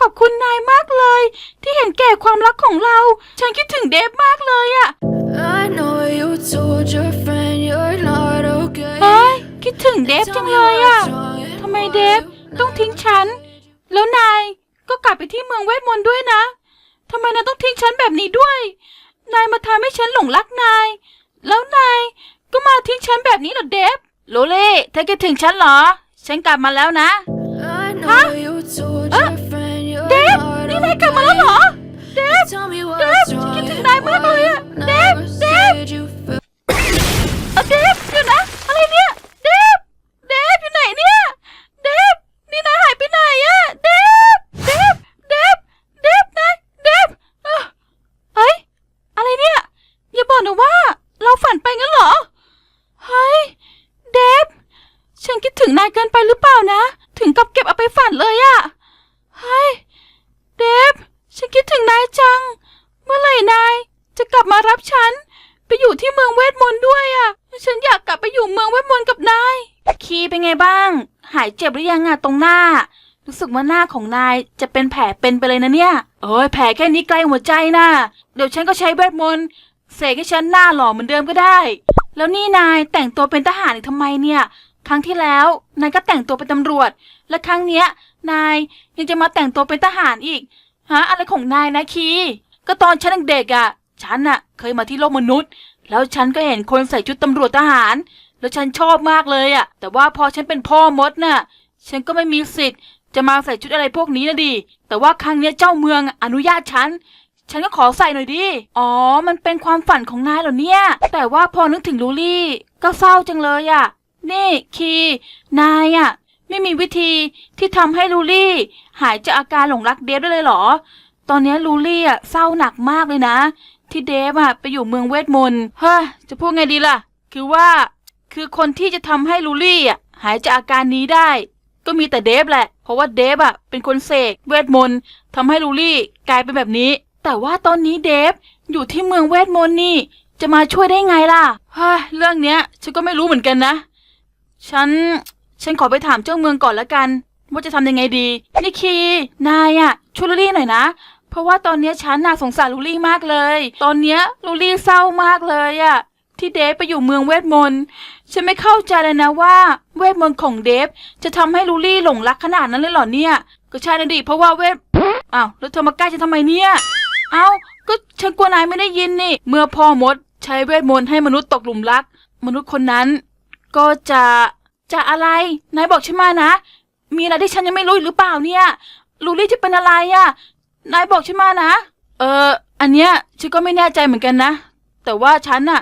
ขอบคุณนายมากเลย ที่เห็นแก่ความรักของเรา ฉันคิดถึงเดฟมากเลยอะ I know you told your friend you're not okay. เฮ้ย คิดถึงเดฟจังเลยอะทำไมเดฟต้องทิ้งฉัน แล้วนายก็กลับไปที่เมืองเวทมนต์ด้วยนะทำไมนายต้องทิ้งฉันแบบนี้ด้วย นายมาทำให้ฉันหลงรักนาย แล้วนายก็มาทิ้งฉันแบบนี้เหรอเดฟโลเล่เธอคิดถึงฉันเหรอ ฉันกลับมาแล้วนะ I know you กลับมาแล้วเหรอ เดฟ Tell me เดฟ what's ฉัน wrong. คิดถึงนายมากเลยอะเดฟ เดฟ Did you feel เอาเดฟเดี๋ยวนะ อะไรเนี่ย เดฟ เดฟอยู่ไหนเนี่ย เดฟ นี่นายหายไปไหนอะเดฟ เดฟ เดฟ เดฟนายเดฟเอ้อเฮ้ย อะไรเนี่ย อย่าบอกนะว่า เราฝันไปงั้นเหรอ เฮ้ย เดฟ ฉันคิดถึงนายเกินไปหรือเปล่านะ ถึงกับเก็บเอาไปฝันเลยอะเฮ้ย เดฟ ฉันคิดถึงนายจัง เมื่อไหร่นายจะก ลับมารับฉัน ไปอยู่ที่เมืองเวทมนต์ด้วยอะ่ะฉันอยากกลับไปอยู่เมืองเวทมนต์กับนาย คีเป็นไงบ้าง หายเจ็บหรือยังอะตรงหน้า รู้สึกว่าหน้าของนายจะเป็นแผลเป็นไปเลยนะเนี่ย โอ้ยแผลแค่นี้ใกล้หัวใจนะเดี๋ยวฉันก็ใช้เวทมนต์เสกให้ฉันหน้าหล่อเหมือนเดิมก็ได้ แล้วนี่นายแต่งตัวเป็นทหารอีกทำไมเนี่ย ครั้งที่แล้วนายก็แต่งตัวเป็นตำรวจ และครั้งเนี้ย นายยังจะมาแต่งตัวเป็นทหารอีก ฮะอะไรของนายนะคี ก็ตอนฉันยังเด็กอะ่ะ ฉันน่ะเคยมาที่โลกมนุษย์ แล้วฉันก็เห็นคนใส่ชุดตำรวจทหาร แล้วฉันชอบมากเลยอะ่ะแต่ว่าพอฉันเป็นพ่อมดน่ะ ฉันก็ไม่มีสิทธิ์ จะมาใส่ชุดอะไรพวกนี้นะดิแต่ว่าครั้งเนี้ยเจ้าเมืองอนุญาตฉัน ฉันก็ขอใส่หน่อยดิอ๋อ มันเป็นความฝันของนายเหรอเนี่ย แต่ว่าพอนึกถึงลูลี่ ก็เศร้าจังเลยอะ่ะนี่คีนายอะไม่มีวิธีที่ทำให้ลูลี่ หายจากอาการหลงรักเดฟได้เลยเหรอ ตอนเนี้ยลูลี่อะเศร้าหนักมากเลยนะ ที่เดฟอะไปอยู่เมืองเวทมนต์เฮ้ยจะพูดไงดีล่ะ คือว่า คือคนที่จะทำให้ลูลี่อะหายจากอาการนี้ได้ ก็มีแต่เดฟแหละ เพราะว่าเดฟอะเป็นคนเสกเวทมนต์ทำให้ลูลี่กลายเป็นแบบนี้ แต่ว่าตอนนี้เดฟอยู่ที่เมืองเวทมนต์นี่ จะมาช่วยได้ไงล่ะเฮ้ยเรื่องเนี้ยฉันก็ไม่รู้เหมือนกันนะ ฉัน ฉันขอไปถามเจ้าเมืองก่อนละกัน ว่าจะทำยังไงดี นิคีนายอะช่วยลูลี่หน่อยนะ ราะว่าตอนนี้ฉันน่ะสงสารลูลี่มากเลย ตอนนี้ลูลี่เศร้ามากเลยอะที่เดฟไปอยู่เมืองเวทมนต์ ฉันไม่เข้าใจเลยนะว่า เวทมนต์ของเดฟจะทำให้ลูลี่หลงรักขนาดนั้นเลยเหรอเนี่ย ก็ใช่นะดิ เพราะว่าเวท อ้าวแล้วเธอมาใกล้ฉันทำไมเนี่ย เอ้าก็ฉันกลัวนายไม่ได้ยินนี่ เมื่อพ่อมดใช้เวทมนต์ให้มนุษย์ตกหลุมรัก มนุษย์คนนั้น ก็จะจะอะไร นายบอกฉันมานะ มีอะไรที่ฉันยังไม่รู้หรือเปล่าเนี่ย ลูลี่จะเป็นอะไรอะ่ะ นายบอกฉันมานะ เออ อันเนี้ยฉันก็ไม่แน่ใจเหมือนกันนะ แต่ว่าฉันน่ะ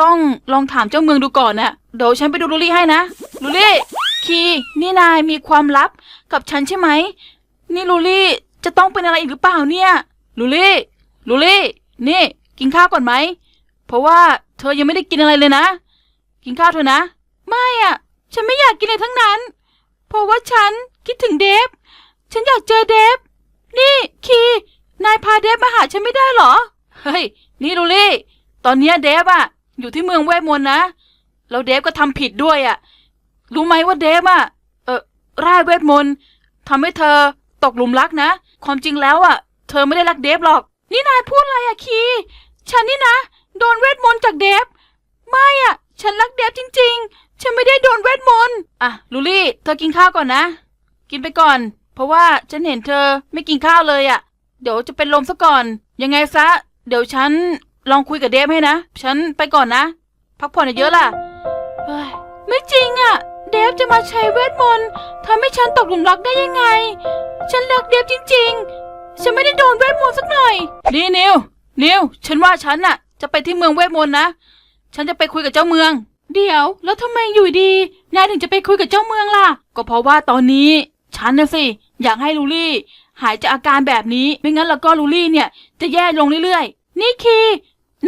ต้องลองถามเจ้าเมืองดูก่อนน่ะ เดี๋ยวฉันไปดูลูลี่ให้นะ ลูลี่ คีนี่นายมีความลับกับฉันใช่ไหม นี่ลูลี่จะต้องเป็นอะไรอีกหรือเปล่าเนี่ย ลูลี่ ลูลี่ นี่ กินข้าวก่อนไหม เพราะว่าเธอยังไม่ได้กินอะไรเลยนะ กินข้าวเถอะนะ ไม่อะ ฉันไม่อยากกินอะไรทั้งนั้น เพราะว่าฉันคิดถึงเดฟ ฉันอยากเจอเดฟ นี่คีนายพาเดฟมาหาฉันไม่ได้เหรอ เฮ้ย นี่ลูลี่ ตอนเนี้ยเดฟอะอยู่ที่เมืองเวทมนต์นะ แล้วเดฟก็ทำผิดด้วยอะรู้ไหมว่าเดฟอะเออร่ายเวทมนต์ทำให้เธอตกหลุมรักนะ ความจริงแล้วอะเธอไม่ได้รักเดฟหรอก นี่นายพูดอะไรอะคี ฉันนี่นะ โดนเวทมนต์จากเดฟ ไม่อะฉันรักเดฟจริง ๆ ฉันไม่ได้โดนเวทมนต์ อะลูลี่ เธอกินข้าวก่อนนะ กินไปก่อน เพราะว่าฉันเห็นเธอไม่กินข้าวเลยอะเดี๋ยวจะเป็นลมซะก่อน ยังไงซะ เดี๋ยวฉันลองคุยกับเดฟให้นะ ฉันไปก่อนนะ พักผ่อนเยอะๆล่ะเฮ้ยไม่จริงอะเดฟจะมาใช้เวทมนต์ทำให้ฉันตกหลุมรักได้ยังไง ฉันรักเดฟจริงๆ ฉันไม่ได้โดนเวทมนต์สักหน่อย นี่นิว นิว ฉันว่าฉันน่ะ จะไปที่เมืองเวทมนต์นะ ฉันจะไปคุยกับเจ้าเมือง เดี๋ยว แล้วทำไมอยู่ดี นายถึงจะไปคุยกับเจ้าเมืองล่ะ ก็เพราะว่าตอนนี้ ฉันนะสิ อยากให้ลูลี่ หายจากอาการแบบนี้ ไม่งั้นแล้วก็ลูลี่เนี่ย จะแย่ลงเรื่อยๆ นี่คี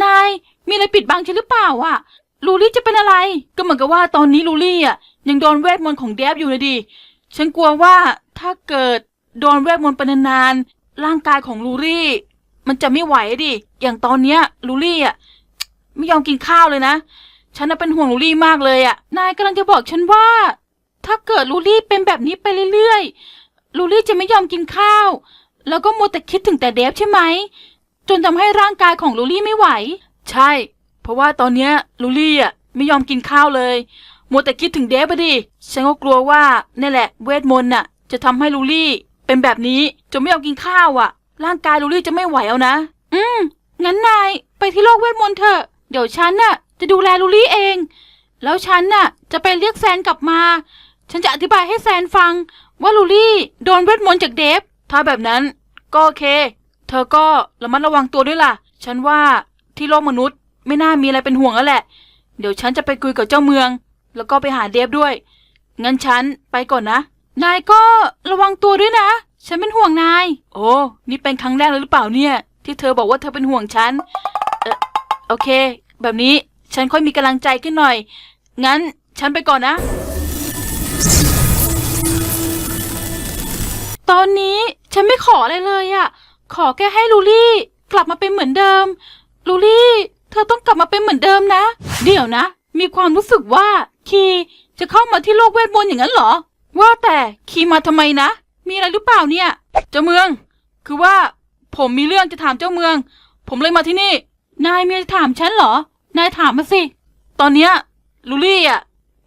นาย มีอะไรปิดบังฉันหรือเปล่าอะลูลี่จะเป็นอะไร ก็เหมือนกับว่าตอนนี้ลูลี่อะยังโดนเวทมนต์ของเดฟอยู่เลยดิ ฉันกลัวว่าถ้าเกิดโดนเวทมนต์ไปนานๆ ร่างกายของลูลี่ มันจะไม่ไหวดิ อย่างตอนเนี้ยลูลี่อะไม่ยอมกินข้าวเลยนะ ฉันน่ะเป็นห่วงลูลี่มากเลยอะ นายกำลังจะบอกฉันว่า ถ้าเกิดลูลี่เป็นแบบนี้ไปเรื่อยๆ ลูลี่จะไม่ยอมกินข้าว แล้วก็มัวแต่คิดถึงแต่เดฟใช่ไหม จนทำให้ร่างกายของลูลี่ไม่ไหว ใช่ เพราะว่าตอนเนี้ยลูลี่อะไม่ยอมกินข้าวเลย มัวแต่คิดถึงเดฟอะดิ ฉันก็กลัวว่านี่แหละ เวทมนต์น่ะ จะทำให้ลูลี่เป็นแบบนี้จนไม่ยอมกินข้าวอะ ร่างกายลูลี่จะไม่ไหวเอานะ อืม งั้นนายไปที่โลกเวทมนต์เถอะ เดี๋ยวฉันน่ะ จะดูแลลูลี่เอง แล้วฉันน่ะ จะไปเรียกแซนกลับมา ฉันจะอธิบายให้แซนฟัง ว่าลูลี่โดนเวทมนต์จากเดฟ ถ้าแบบนั้นก็โอเค เธอก็ระมัดระวังตัวด้วยล่ะ ฉันว่าที่โลกมนุษย์ไม่น่ามีอะไรเป็นห่วงแล้วแหละ เดี๋ยวฉันจะไปคุยกับเจ้าเมือง แล้วก็ไปหาเดฟด้วย งั้นฉันไปก่อนนะ นายก็ระวังตัวด้วยนะ ฉันเป็นห่วงนาย โอ้ นี่เป็นครั้งแรกเลยหรือเปล่าเนี่ย ที่เธอบอกว่าเธอเป็นห่วงฉัน เออโอเค แบบนี้ฉันค่อยมีกำลังใจขึ้นหน่อย งั้นฉันไปก่อนนะ ตอนนี้ฉันไม่ขออะไรเลยอะขอแค่ให้ลูลี่กลับมาเป็นเหมือนเดิม ลูลี่ เธอต้องกลับมาเป็นเหมือนเดิมนะ เดี๋ยวนะ มีความรู้สึกว่าคีจะเข้ามาที่โลกเวทมนต์อย่างนั้นเหรอ ว่าแต่คีมาทำไมนะ มีอะไรหรือเปล่าเนี่ย เจ้าเมือง คือว่าผมมีเรื่องจะถามเจ้าเมือง ผมเลยมาที่นี่ นายมีอะไรถามฉันเหรอ นายถามมาสิ ตอนเนี้ยลูลี่อะ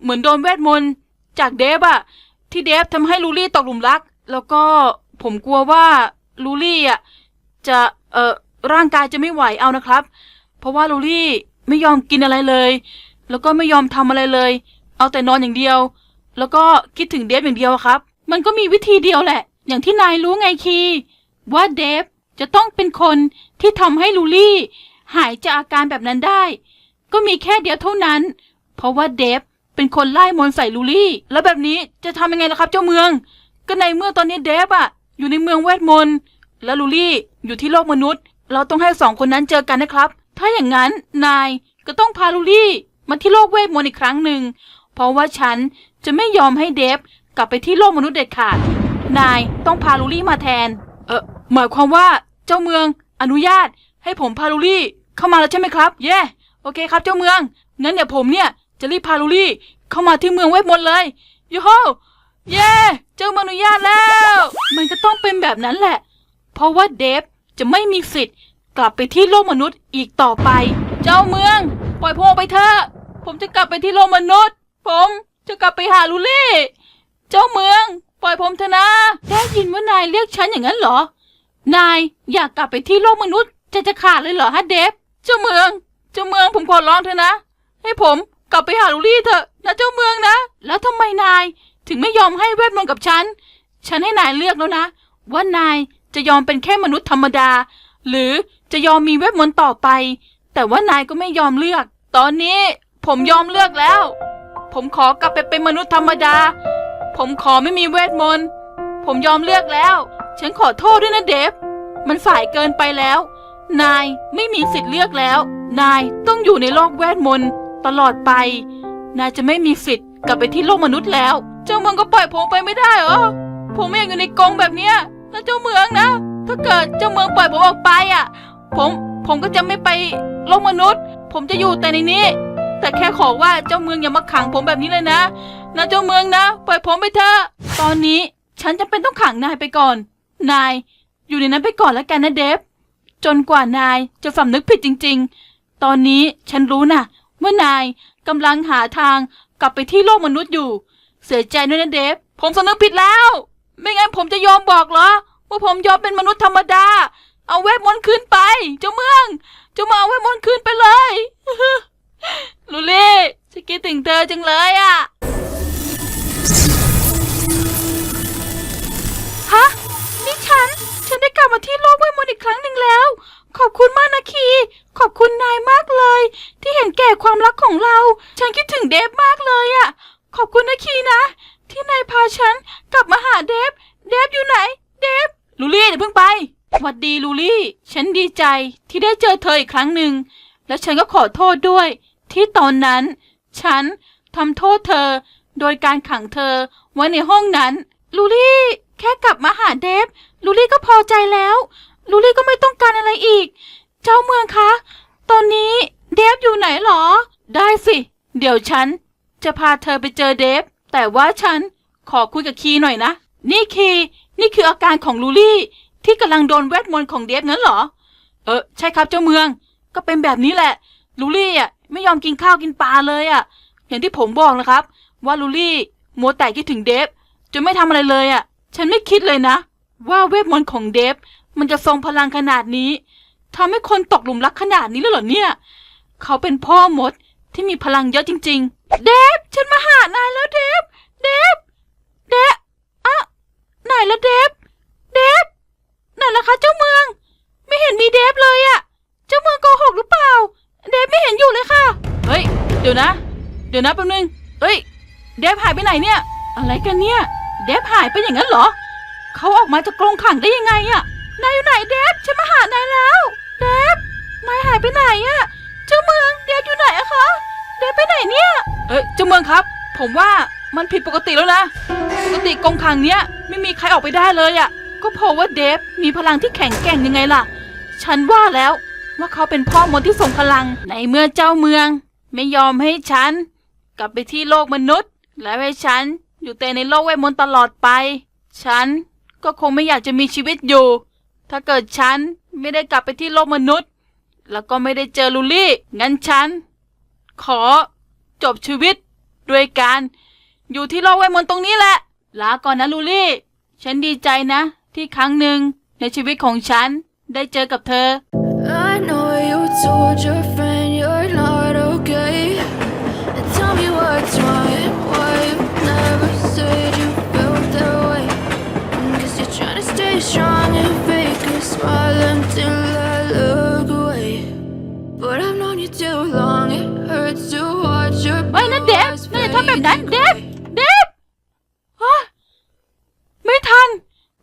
เหมือนโดนเวทมนต์จากเดฟอะที่เดฟทำให้ลูลี่ตกหลุมรัก แล้วก็ผมกลัวว่าลูลี่อะจะเอ่อร่างกายจะไม่ไหวเอานะครับ เพราะว่าลูลี่ไม่ยอมกินอะไรเลย แล้วก็ไม่ยอมทำอะไรเลย เอาแต่นอนอย่างเดียว แล้วก็คิดถึงเดฟอย่างเดียวครับ มันก็มีวิธีเดียวแหละ อย่างที่นายรู้ไงคี ว่าเดฟจะต้องเป็นคนที่ทำให้ลูลี่หายจากอาการแบบนั้นได้ ก็มีแค่เดียวเท่านั้น เพราะว่าเดฟเป็นคนไล่มนต์ใส่ลูลี่ แล้วแบบนี้จะทำยังไงล่ะครับเจ้าเมือง ก็ในเมื่อตอนนี้เดฟอะอยู่ในเมืองเวทมนต์แล้วลูลี่อยู่ที่โลกมนุษย์ เราต้องให้สองคนนั้นเจอกันนะครับ ถ้าอย่างนั้นนายก็ต้องพาลูลี่มาที่โลกเวทมนต์อีกครั้งหนึ่ง เพราะว่าฉันจะไม่ยอมให้เดฟกลับไปที่โลกมนุษย์เด็ดขาด นายต้องพาลูลี่มาแทน เออหมายความว่าเจ้าเมืองอนุญาตให้ผมพาลูลี่เข้ามาแล้วใช่ไหมครับ เย่โอเคครับเจ้าเมือง งั้นเดี๋ยวผมเนี่ยจะรีบพาลูลี่เข้ามาที่เมืองเวทมนต์เลยโยโฮ เย่เจ้ามืองอนุญาตแล้ว มันก็ต้องเป็นแบบนั้นแหละ เพราะว่าเดฟจะไม่มีสิทธิ์ กลับไปที่โลกมนุษย์อีกต่อไป เจ้าเมือง ปล่อยผมออกไปเถอะผมจะกลับไปที่โลกมนุษย์ ผมจะกลับไปหาลูลี่ เจ้าเมือง ปล่อยผมเถอะนะ ได้ยินว่านายเรียกฉันอย่างนั้นเหรอ นายอยากกลับไปที่โลกมนุษย์ จะจะขาดเลยเหรอฮะเดฟ เจ้าเมือง เจ้าเมืองผมขอร้องเถอะนะ ให้ผมกลับไปหาลูลี่เถอะนะเจ้าเมืองนะ แล้วทำไมนาย ถึงไม่ยอมให้เวทมนต์กับฉัน ฉันให้นายเลือกแล้วนะ ว่านายจะยอมเป็นแค่มนุษย์ธรรมดา หรือจะยอมมีเวทมนต์ต่อไป แต่ว่านายก็ไม่ยอมเลือก ตอนนี้ผมยอมเลือกแล้ว ผมขอกลับไปเป็นมนุษย์ธรรมดา ผมขอไม่มีเวทมนต์ ผมยอมเลือกแล้ว ฉันขอโทษด้วยนะเดฟ มันสายเกินไปแล้ว นายไม่มีสิทธิ์เลือกแล้ว นายต้องอยู่ในโลกเวทมนต์ตลอดไป นายจะไม่มีสิทธิ์กลับไปที่โลกมนุษย์แล้ว จ้าเมืองก็ปล่อยผมไปไม่ได้เหรอ ผมไม่อยากอยู่ในกรงแบบเนี้ยนะเจ้าเมืองนะ ถ้าเกิดเจ้าเมืองปล่อยผมออกไปอะ ผมผมก็จะไม่ไปโลกมนุษย์ ผมจะอยู่แต่ในนี้ แต่แค่ขอว่าเจ้าเมืองอย่ามาขังผมแบบนี้เลยนะนะเจ้าเมืองนะ ปล่อยผมไปเถอะ ตอนนี้ฉันจะเป็นต้องขังนายไปก่อน นาย อยู่ในนั้นไปก่อนแล้วกันนะเดฟ จนกว่านายจะสำนึกผิดจริง ๆ ตอนนี้ฉันรู้นะว่านายกำลังหาทางกลับไปที่โลกมนุษย์อยู่ เสียใจด้วยนะเดฟ ผมสำนึกผิดแล้ว ไม่งั้นผมจะยอมบอกเหรอ ว่าผมยอมเป็นมนุษย์ธรรมดา เอาเวทมนต์คืนไป เจ้าเมือง เจ้ามาเอาเวทมนต์คืนไปเลย ลูลี่ฉันคิดถึงเธอจังเลยอะฮะ นี่ฉัน ฉันได้กลับมาที่โลกเวทมนต์อีกครั้งหนึ่งแล้ว ขอบคุณมากนะคี ขอบคุณนายมากเลย ที่เห็นแก่ความรักของเรา ฉันคิดถึงเดฟมากเลยอะ ขอบคุณนะคีนะ ที่นายพาฉันกลับมาหาเดฟ เดฟอยู่ไหน เดฟ ลูลี่อย่าเพิ่งไปหวัดดีลูลี่ ฉันดีใจที่ได้เจอเธออีกครั้งหนึ่ง และฉันก็ขอโทษด้วย ที่ตอนนั้น ฉันทำโทษเธอ โดยการขังเธอไว้ในห้องนั้น ลูลี่ แค่กลับมาหาเดฟ ลูลี่ก็พอใจแล้ว ลูลี่ก็ไม่ต้องการอะไรอีก เจ้าเมืองคะ ตอนนี้เดฟอยู่ไหนหรอ ได้สิ เดี๋ยวฉัน จะพาเธอไปเจอเดฟ แต่ว่าฉันขอคุยกับคีหน่อยนะ นี่คีนี่คืออาการของลูลี่ ที่กำลังโดนเวทมนต์ของเดฟงั้นเหรอ เออ ใช่ครับเจ้าเมือง ก็เป็นแบบนี้แหละ ลูลี่อะไม่ยอมกินข้าวกินปลาเลยอะ อย่างที่ผมบอกนะครับ ว่าลูลี่มัวแต่คิดถึงเดฟจนไม่ทำอะไรเลยอะ ฉันไม่คิดเลยนะ ว่าเวทมนต์ของเดฟ มันจะทรงพลังขนาดนี้ทำให้คนตกหลุมรักขนาดนี้เลยเหรอเนี่ย เขาเป็นพ่อมด ที่มีพลังเยอะจริง ๆ เดฟฉันมาหานายแล้วเดฟเดฟเดฟอะไหนละเดฟเดฟไหนละคะเจ้าเมือง ไม่เห็นมีเดฟเลยอะเจ้าเมืองโกหกหรือเปล่า เดฟไม่เห็นอยู่เลยค่ะ เฮ้ย เดี๋ยวนะ เดี๋ยวนะแป๊บนึงเฮ้ย เดฟหายไปไหนเนี่ย อะไรกันเนี่ย เดฟหายไปอย่างนั้นเหรอ เขาออกมาจากกรงขังได้ยังไงอะนายอยู่ไหนเดฟฉันมาหานายแล้ว เดฟนายหายไปไหนอะ เดฟไปไหนเนี่ย เอ้ยเจ้าเมืองครับ ผมว่ามันผิดปกติแล้วนะ ปกติกรงขังเนี้ยไม่มีใครออกไปได้เลยอะก็เพราะว่าเดฟมีพลังที่แข็งแกร่งยังไงล่ะ ฉันว่าแล้วว่าเขาเป็นพ่อมดที่ทรงพลัง ในเมื่อเจ้าเมือง ไม่ยอมให้ฉัน กลับไปที่โลกมนุษย์ และให้ฉันอยู่แต่ในโลกเวทมนต์ตลอดไป ฉันก็คงไม่อยากจะมีชีวิตอยู่ ถ้าเกิดฉันไม่ได้กลับไปที่โลกมนุษย์ แล้วก็ไม่ได้เจอลูลี่ งั้นฉัน ขอ จบชีวิตด้วยการอยู่ที่โลกเวทมนต์ตรงนี้แหละ ลาก่อนนะลูลี่ ฉันดีใจนะ ที่ครั้งหนึ่งในชีวิตของฉันได้เจอกับเธอ I know you told your friend you're not okay. Tell me what's wrong and why you never said you felt that way. Guess you're trying to stay strong and fake a smile until ำแบบนั้นเดฟเดฟฮะไม่ทัน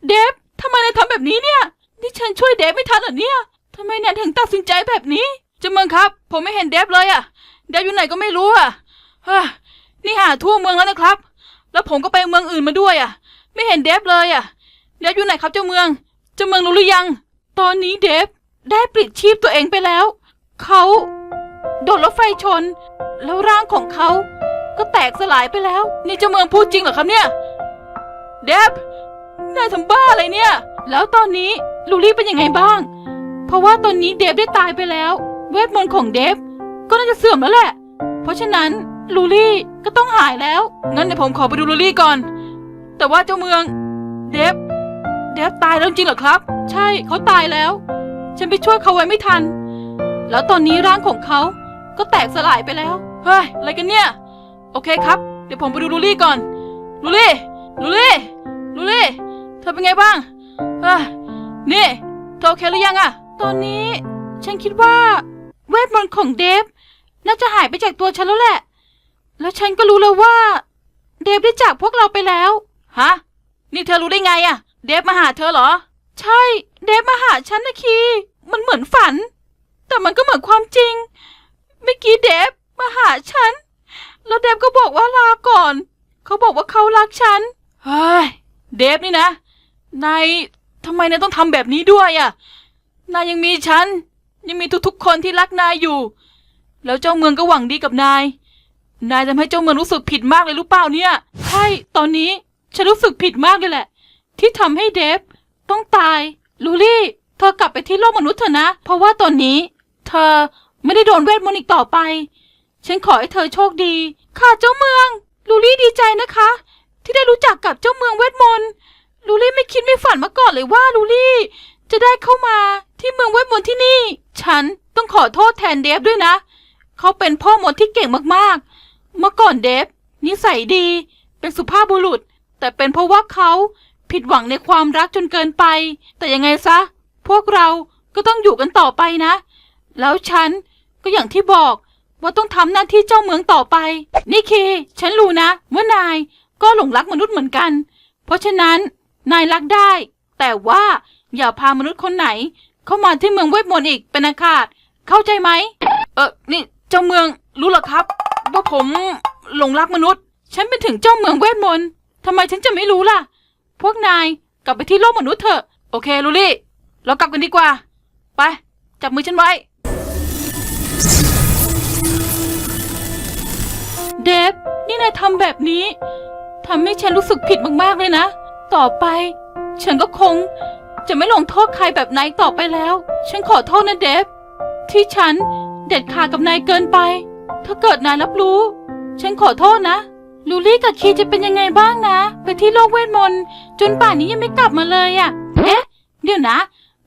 เดฟทำไมนายทำแบบนี้เนี่ย นี่ฉันช่วยเดฟไม่ทันเหรอเนี่ยทำไมนายถึงตัดสินใจแบบนี้เจาเมืองครับ ผมไม่เห็นเดฟเลยอะเดฟอยู่ไหนก็ไม่รู้อะฮ้ยนี่หาทั่วเมืองแล้วนะครับ แล้วผมก็ไปเมืองอื่นมาด้วยอะไม่เห็นเดฟเลยอะเดฟอยู่ไหนครับเจ้าเมืองเจ้าเมืองรู้หรือยัง ตอนนี้เดฟได้ปลิดชีพตัวเองไปแล้ว เขาโดนรถไฟชน แล้วร่างของเขา ก็แตกสลายไปแล้ว นี่เจ้าเมืองพูดจริงเหรอครับเนี่ย เดฟนายทำบ้าอะไรเนี่ย แล้วตอนนี้ลูลี่เป็นยังไงบ้าง เพราะว่าตอนนี้เดฟได้ตายไปแล้ว เวทมนต์ของเดฟก็น่าจะเสื่อมแล้วแหละ เพราะฉะนั้นลูลี่ก็ต้องหายแล้ว งั้นเดี๋ยวผมขอไปดูลูลี่ก่อน แต่ว่าเจ้าเมือง เดฟ เดฟตายแล้วจริงเหรอครับ ใช่เขาตายแล้ว ฉันไปช่วยเขาไว้ไม่ทัน แล้วตอนนี้ร่างของเขาก็แตกสลายไปแล้ว เฮ้ย อะไรกันเนี่ย โอเคครับ เดี๋ยวผมไปดูลูลี่ก่อน ลูลี่ ลูลี่ ลูลี่ เธอเป็นไงบ้างเฮ้ยนี่ เธอโอเคหรือยังอะตอนนี้ ฉันคิดว่า เวทมนต์ของเดฟ น่าจะหายไปจากตัวฉันแล้วแหละ แล้วฉันก็รู้แล้วว่า เดฟได้จากพวกเราไปแล้ว ฮะ นี่เธอรู้ได้ไงอะเดฟมาหาเธอเหรอ ใช่ เดฟมาหาฉันนะคี มันเหมือนฝัน แต่มันก็เหมือนความจริง เมื่อกี้เดฟมาหาฉัน แล้วเดฟก็บอกว่าลาก่อน เขาบอกว่าเขารักฉัน เฮ้ย เดฟนี่นะ นายทำไมนายต้องทำแบบนี้ด้วยอะ่ะ นายยังมีฉัน ยังมีทุกๆคนที่รักนายอยู่ แล้วเจ้าเมืองก็หวังดีกับนาย นายทำให้เจ้าเมืองรู้สึกผิดมากเลยรู้เปล่าเนี่ย ใช่ ตอนนี้ฉันรู้สึกผิดมากเลยแหละ ที่ทำให้เดฟต้องตาย ลูลี่ เธอกลับไปที่โลกมนุษย์เถอะนะ เพราะว่าตอนนี้ เธอไม่ได้โดนเวทมนต์อีกต่อไป ฉันขอให้เธอโชคดี ค่ะเจ้าเมือง ลูลี่ดีใจนะคะ ที่ได้รู้จักกับเจ้าเมืองเวทมนต์ ลูลี่ไม่คิดไม่ฝันมาก่อนเลยว่าลูลี่ จะได้เข้ามาที่เมืองเวทมนต์ที่นี่ ฉันต้องขอโทษแทนเดฟด้วยนะ เขาเป็นพ่อมดที่เก่งมากๆ เมื่อก่อนเดฟนิสัยดี เป็นสุภาพบุรุษ แต่เป็นเพราะว่าเขาผิดหวังในความรักจนเกินไป แต่ยังไงซะ พวกเราก็ต้องอยู่กันต่อไปนะ แล้วฉันก็อย่างที่บอก ว่าต้องทำหน้าที่เจ้าเมืองต่อไป นี่คีฉันรู้นะว่านายก็หลงรักมนุษย์เหมือนกัน เพราะฉะนั้นนายรักได้ แต่ว่าอย่าพามนุษย์คนไหน เข้ามาที่เมืองเวทมนต์อีกเป็นอาคาตเข้าใจไหม เออนี่เจ้าเมืองรู้หรอครับ ว่าผมหลงรักมนุษย์ ฉันเป็นถึงเจ้าเมืองเวทมนต์ทำไมฉันจะไม่รู้ล่ะ พวกนายกลับไปที่โลกมนุษย์เถอะ โอเคลูลี่ เรากลับกันดีกว่า ไป จับมือฉันไว้ เดฟนี่นายทำแบบนี้ทำให้ฉันรู้สึกผิดมากๆเลยนะ ต่อไป ฉันก็คง จะไม่ลงโทษใครแบบนายต่อไปแล้ว ฉันขอโทษนะเดฟที่ฉันเด็ดขาดกับนายเกินไป ถ้าเกิดนายรับรู้ ฉันขอโทษนะ ลูลี่กับคีจะเป็นยังไงบ้างนะ ไปที่โลกเวทมนต์จนป่านนี้ยังไม่กลับมาเลยอะ่ะ เอ๊ะ เดี๋ยวนะ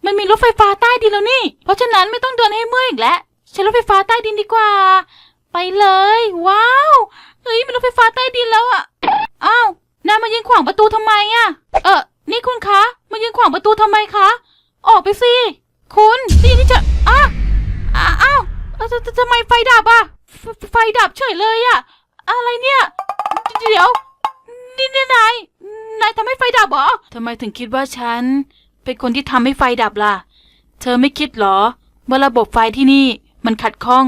มันมีรถไฟฟ้าใต้ดินแล้วนี่ เพราะฉะนั้นไม่ต้องเดินให้เมื่อยอีกแล้วใช้รถไฟฟ้าใต้ดินดีกว่า ไปเลย ว้าวเฮ้ยมีรถไฟฟ้าใต้ดินแล้วอะ่ะอ้าวนายมายืนขวางประตูทำไมอะ่ะเออนี่คุณคะมายืนขวางประตูทำไมคะ ออกไปสิคุณนี่นี่จะอ้าอ้าวทททำไมไฟดับอะไฟดับเฉยเลยอะอะไรเนี่ย เดี๋ยวนี่นี่นายนายทำให้ไฟดับเหรอทำไมถึงคิดว่าฉัน เป็นคนที่ทำให้ไฟดับล่ะ เธอไม่คิดหรอว่าระบบไฟที่นี่มันขัดข้อง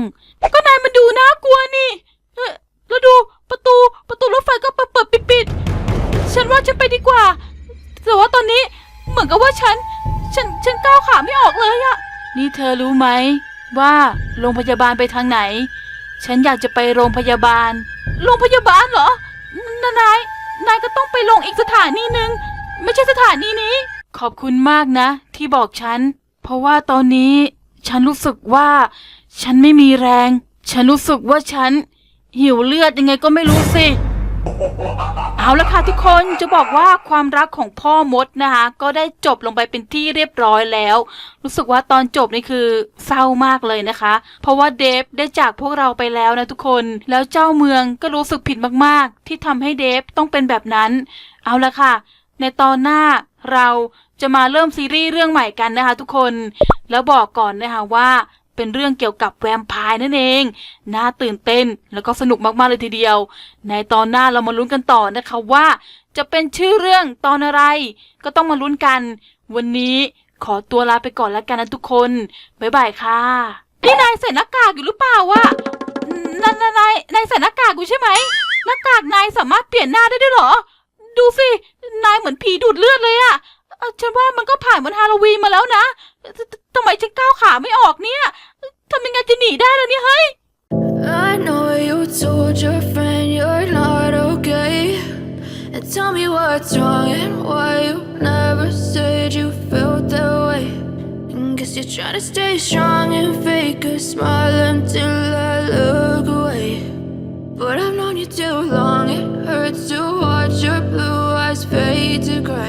ก็นายมันดูน่ากลัวนี่เอ้อแล้วดูประตูประตูรถไฟก็เปิดเปิดปิดปิดฉันว่าฉันไปดีกว่า แต่ว่าตอนนี้เหมือนกับว่าฉัน ฉันฉันก้าวขาไม่ออกเลยอะนี่เธอรู้ไหมว่าโรงพยาบาลไปทางไหน ฉันอยากจะไปโรงพยาบาล โรงพยาบาลเหรอนนายนายก็ต้องไปลงอีกสถานีหนึ่งไม่ใช่สถานีนี้ ขอบคุณมากนะ ที่บอกฉัน เพราะว่าตอนนี้ฉันรู้สึกว่า ฉันไม่มีแรง ฉันรู้สึกว่าฉัน หิวเลือดยังไงก็ไม่รู้สิ เอาละค่ะทุกคนจะบอกว่าความรักของพ่อมดนะคะ ก็ได้จบลงไปเป็นที่เรียบร้อยแล้ว รู้สึกว่าตอนจบนี่คือเศร้ามากเลยนะคะ เพราะว่าเดฟได้จากพวกเราไปแล้วนะทุกคน แล้วเจ้าเมืองก็รู้สึกผิดมากๆ ที่ทำให้เดฟต้องเป็นแบบนั้น เอาละค่ะ ในตอนหน้าเราจะมาเริ่มซีรีส์เรื่องใหม่กันนะคะทุกคน แล้วบอกก่อนนะคะว่า เป็นเรื่องเกี่ยวกับแวมไพร์นั่นเอง น่าตื่นเต้นแล้วก็สนุกมากๆเลยทีเดียว ในตอนหน้าเรามาลุ้นกันต่อนะคะว่า จะเป็นชื่อเรื่องตอนอะไร ก็ต้องมาลุ้นกัน วันนี้ขอตัวลาไปก่อนแล้วกันนะทุกคน บ๊ายบายค่ะนี่นายใส่หน้ากากอยู่หรือเปล่าวะนายนายนายนายใส่หน้ากากอยู่ใช่ไหมหน้ากากนายสามารถเปลี่ยนหน้าได้ด้วยเหรอ ดูสิ นายเหมือนผีดูดเลือดเลยอะฉันว่ามันก็ผ่านวันฮาโลวีนมาแล้วนะ ทำไมฉันก้าวขาไม่ออกเนี่ยทำยังไงจะหนีได้ล่ะเนี่ยเฮ้ย I know you told your friend you're not okay. And tell me what's wrong and why you never said you felt that way. And guess you're trying to stay strong and fake a smile until I look away. But I've known you too long, it hurts to watch your blue eyes fade to gray.